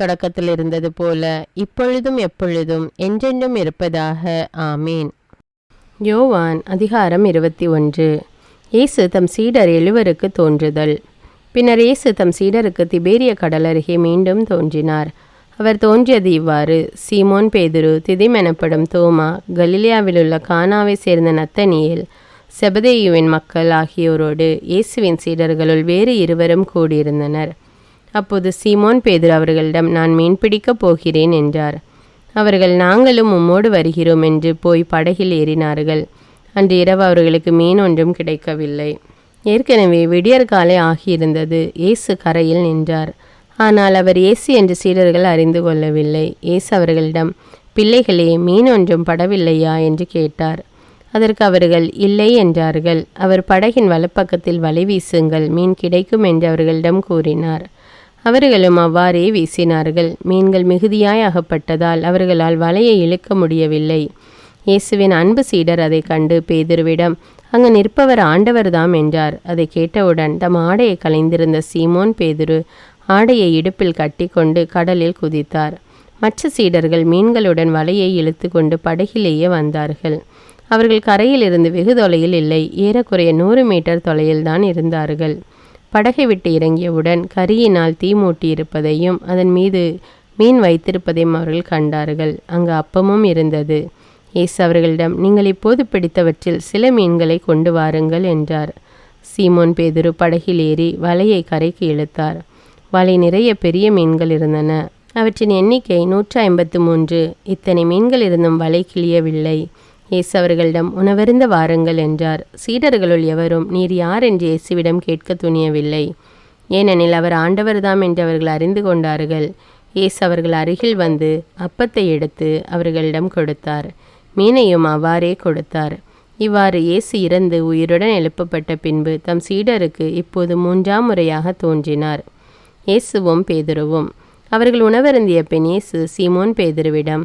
தொடக்கத்தில் இருந்தது போல இப்பொழுதும் எப்பொழுதும் என்றென்றும் இருப்பதாக. ஆமீன். யோவான் அதிகாரம் இருபத்தி ஒன்று. இயேசு தம் சீடர் எழுவருக்கு தோன்றுதல். பின்னர் இயேசு தம் சீடருக்கு திபேரிய கடல் அருகே மீண்டும் தோன்றினார். அவர் தோன்றியது இவ்வாறு. சீமோன் பேதுரு திதிம் எனப்படும் தோமா கலிலியாவிலுள்ள கானாவை சேர்ந்த நத்தனியில் செபதேயுவின் மக்கள் ஆகியோரோடு இயேசுவின் சீடர்களுள் வேறு இருவரும் கூடியிருந்தனர். அப்போது சீமோன் பேதுரு அவர்களிடம் நான் மீன் பிடிக்கப் போகிறேன் என்றார். அவர்கள் நாங்களும் உம்மோடு வருகிறோம் என்று போய் படகில் ஏறினார்கள். அன்று இரவு அவர்களுக்கு மீன் ஒன்றும் கிடைக்கவில்லை. ஏற்கனவே விடியற்காலை ஆகியிருந்தது. இயேசு கரையில் நின்றார். ஆனால் அவர் இயேசு என்று சீடர்கள் அறிந்து கொள்ளவில்லை. இயேசு அவர்களிடம் பிள்ளைகளே மீன் ஒன்றும் படவில்லையா? என்று கேட்டார். அதற்கு அவர்கள் இல்லை என்றார்கள். அவர் படகின் வலப்பக்கத்தில் வலை வீசுங்கள் மீன் கிடைக்கும் என்று அவர்களிடம் கூறினார். அவர்களும் அவ்வாறே வீசினார்கள். மீன்கள் மிகுதியாய் அகப்பட்டதால் அவர்களால் வலையை இழுக்க முடியவில்லை. இயேசுவின் அன்பு சீடர் அதை கண்டு பேதுருவிடம் அங்கு நிற்பவர் ஆண்டவர்தாம் என்றார். அதை கேட்டவுடன் தம் ஆடையை கலைந்திருந்த சீமோன் பேதுரு ஆடையை இடுப்பில் கட்டிக்கொண்டு கடலில் குதித்தார். மற்ற சீடர்கள் மீன்களுடன் வலையை இழுத்து கொண்டு படகிலேயே வந்தார்கள். அவர்கள் கரையிலிருந்து வெகு தொலையில் இல்லை. ஏறக்குறைய நூறு மீட்டர் தொலையில்தான் இருந்தார்கள். படகை விட்டு இறங்கியவுடன் கரியினால் தீ மூட்டியிருப்பதையும் அதன் மீது மீன் வைத்திருப்பதையும் அவர்கள் கண்டார்கள். அங்கு அப்பமும் இருந்தது. ஏசு அவர்களிடம் நீங்கள் இப்போது பிடித்தவற்றில் சில மீன்களை கொண்டு வாருங்கள் என்றார். சீமோன் பேதுரு படகில் ஏறி வலையை கரைக்கு இழுத்தார். வலை நிறைய பெரிய மீன்கள் இருந்தன. அவற்றின் எண்ணிக்கை நூற்றி ஐம்பத்து மூன்று. இத்தனை மீன்கள் இருந்தும் வலை கிளியவில்லை இயேசு அவர்களிடம் உணவருந்த வாருங்கள் என்றார். சீடர்களுள் எவரும் நீர் யார்? என்று இயேசுவிடம் கேட்க துணியவில்லை. ஏனெனில் அவர் ஆண்டவர்தாம் என்று அவர்கள் அறிந்து கொண்டார்கள். இயேசு அவர்கள் அருகில் வந்து அப்பத்தை எடுத்து அவர்களிடம் கொடுத்தார். மீனையும் அவ்வாறே கொடுத்தார். இவ்வாறு இயேசு இறந்து உயிருடன் எழுப்பப்பட்ட பின்பு தம் சீடருக்கு இப்போது மூன்றாம் முறையாக தோன்றினார். இயேசுவும் பேதுருவும் அவர்கள் உணவருந்திய பின் இயேசு சீமோன் பேதுருவிடம்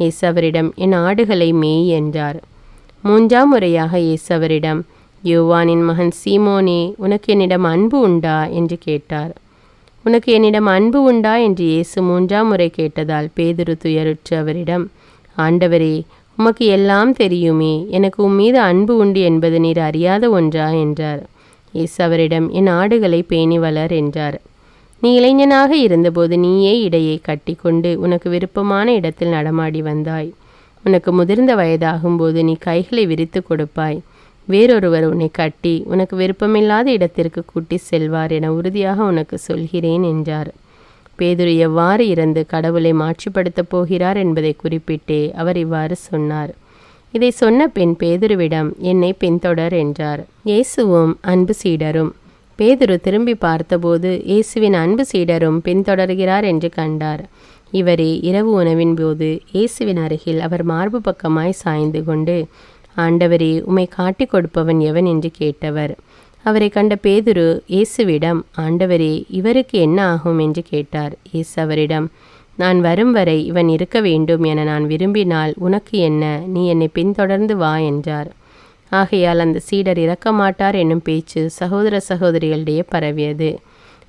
இயேசு அவரிடம் என் ஆடுகளை மேய் என்றார். மூன்றாம் முறையாக இயேசு அவரிடம் யோவானின் மகன் சீமோனே உனக்கு என்னிடம் அன்பு உண்டா? என்று கேட்டார். உனக்கு என்னிடம் அன்பு உண்டா? என்று இயேசு மூன்றாம் முறை கேட்டதால் பேதுரு துயருற்று அவரிடம் ஆண்டவரே உமக்கு எல்லாம் தெரியுமே எனக்கு உம்மீது அன்பு உண்டு என்பது நீர் அறியாத ஒன்றா? என்றார். இயேசு அவரிடம் என் ஆடுகளை பேணி வளர் என்றார். நீ இளைஞனாக இருந்தபோது நீயே இடையை கட்டிக்கொண்டு உனக்கு விருப்பமான இடத்தில் நடமாடி வந்தாய். உனக்கு முதிர்ந்த வயதாகும்போது நீ கைகளை விரித்து கொடுப்பாய். வேறொருவர் உன்னை கட்டி உனக்கு விருப்பமில்லாத இடத்திற்கு கூட்டி செல்வார் என உறுதியாக உனக்கு சொல்கிறேன் என்றார். பேதுரு எவ்வாறு இறந்து கடவுளை மாற்றிப்படுத்தப் போகிறார் என்பதை குறிப்பிட்டே அவர் இவ்வாறு சொன்னார். இதை சொன்ன பின் பேதுருவிடம் என்னை பின்தொடர் என்றார். இயேசுவும் அன்பு சீடரும் பேதுரு திரும்பி பார்த்தபோது இயேசுவின் அன்பு சீடரும் பின்தொடர்கிறார் என்று கண்டார். இவரே இரவு உணவின் போது இயேசுவின் அருகில் அவர் மார்பு பக்கமாய் சாய்ந்து கொண்டு ஆண்டவரே உம்மை காட்டிக் கொடுப்பவன் எவன்? என்று கேட்டவர். அவரை கண்ட பேதுரு இயேசுவிடம் ஆண்டவரே இவருக்கு என்ன ஆகும்? என்று கேட்டார். இயேசு அவரிடம் நான் வரும் வரை இவன் இருக்க வேண்டும் என நான் விரும்பினால் உனக்கு என்ன? நீ என்னை பின்தொடர்ந்து வா என்றார். ஆகையால் அந்த சீடர் இறக்க மாட்டார் என்னும் பேச்சு சகோதர சகோதரிகளிடையே பரவியது.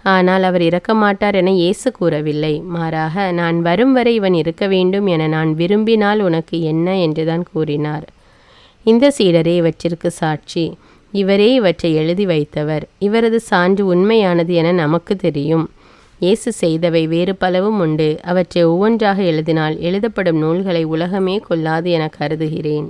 ஆனால் அவர் இறக்க மாட்டார் என இயேசு கூறவில்லை. மாறாக நான் வரும் வரை இவன் இருக்க வேண்டும் என நான் விரும்பினால் உனக்கு என்ன என்றுதான் கூறினார். இந்த சீடரே இவற்றிற்கு சாட்சி. இவரே இவற்றை எழுதி வைத்தவர். இவரது சான்று உண்மையானது என நமக்கு தெரியும். இயேசு செய்தவை வேறு பலவும் உண்டு. அவற்றை ஒவ்வொன்றாக எழுதினால் எழுதப்படும் நூல்களை உலகமே கொள்ளாது என கருதுகிறேன்.